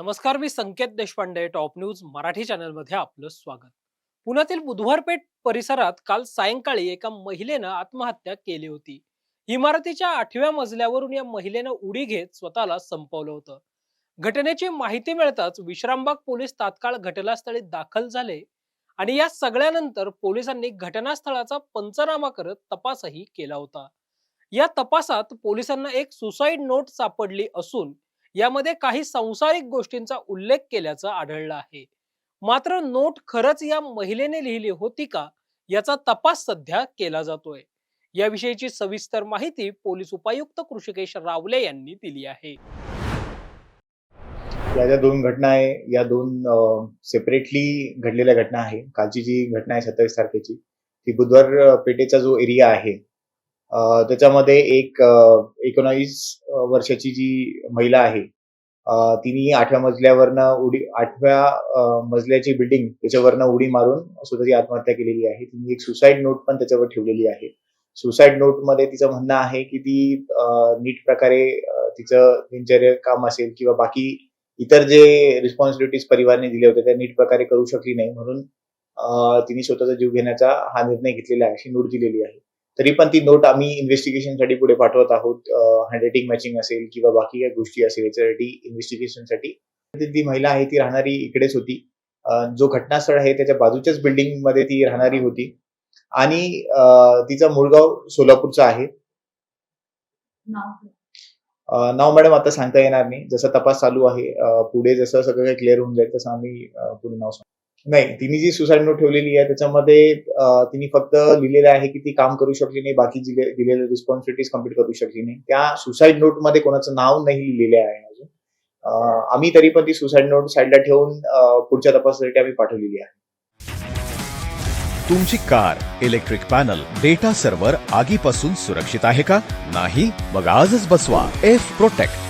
नमस्कार मी Sanket Deshpande top news Marathi चॅनलमध्ये आपलं स्वागत. पुण्यातील बुधवारपेठ परिसरात काल सायंकाळी एका महिलेनं आत्महत्या केली होती. इमारतीच्या आठव्या मजल्यावरून या महिलेनं उडी घेत स्वतःला संपवलं होतं. घटनेची माहिती मिळताच विश्रामबाग पोलीस तात्काळ घटनास्थळी दाखल झाले आणि या सगळ्यानंतर पोलिसांनी घटनास्थळाचा पंचनामा करत तपासही केला होता. या तपासात पोलिसांना एक सुसाईड नोट सापडली असून यामध्ये काही संसारिक गोष्टींचा उल्लेख केल्याचं आढळलं आहे. मात्र नोट खरंच या महिलेने लिहिली होती का याचा तपास सध्या केला जातोय. याविषयीची सविस्तर माहिती पोलीस उपायुक्त कृषिकेश रावले यांनी दिली आहे. या ज्या दोन घटना आहे या दोन सेपरेटली घडलेल्या घटना आहे. कालची जी घटना आहे सत्तावीस तारखेची ती बुधवार पेठेचा जो एरिया आहे त्याच्यामध्ये एक एकोणावीस वर्षाची जी महिला आहे तिने आठव्या मजल्यावरनं उडी आठव्या मजल्याची बिल्डिंग त्याच्यावरनं उडी मारून स्वतःची आत्महत्या केलेली आहे. तिने एक सुसाईड नोट पण त्याच्यावर ठेवलेली आहे. सुसाईड नोटमध्ये तिचं म्हणणं आहे की ती नीट प्रकारे तिचं दिनचर्या काम असेल किंवा बाकी इतर जे रिस्पॉन्सिबिलिटीज परिवाराने दिले होते त्या नीट प्रकारे करू शकली नाही म्हणून तिने स्वतःचा जीव घेण्याचा हा निर्णय घेतलेला आहे अशी नोट दिलेली आहे. तरी पण ती नोट आम्ही इन्व्हेस्टिगेशनसाठी पुढे पाठवत आहोत. हँडरायटिंग मॅचिंग असेल किंवा बाकी काही गोष्टी असेल याच्यासाठी इन्व्हेस्टिगेशनसाठी ती महिला आहे ती राहणारी इकडेच होती. जो घटनास्थळ आहे त्याच्या बाजूच्याच बिल्डिंगमध्ये ती राहणारी होती. आणि तिचं मूळगाव सोलापूरचं आहे. नाव मॅडम आता सांगता येणार नाही. जसं तपास चालू आहे पुढे जसं सगळं काही क्लिअर होऊन जाईल तसं आम्ही पुढे नाव सांगू. नाही तिने जी सुसाईड नोट ठेवलेली आहे त्याच्यामध्ये तिने फक्त लिहिलेलं आहे की ती काम करू शकली नाही बाकी दिलेले दिलेल्या रिस्पॉन्सिबिलिटीज कंप्लीट करू शकली नाही. त्या सुसाईड नोटमध्ये कोणाचं नाव नाही लिहिलेले आहे अजून. आम्ही तरी पण ती सुसाईड नोट साईडला ठेवून पुढच्या तपासासाठी आम्ही पाठवलेली आहे. तुमची car electric panel data server आगीपासून सुरक्षित आहे का? नाही मग आजच बसवा. F protect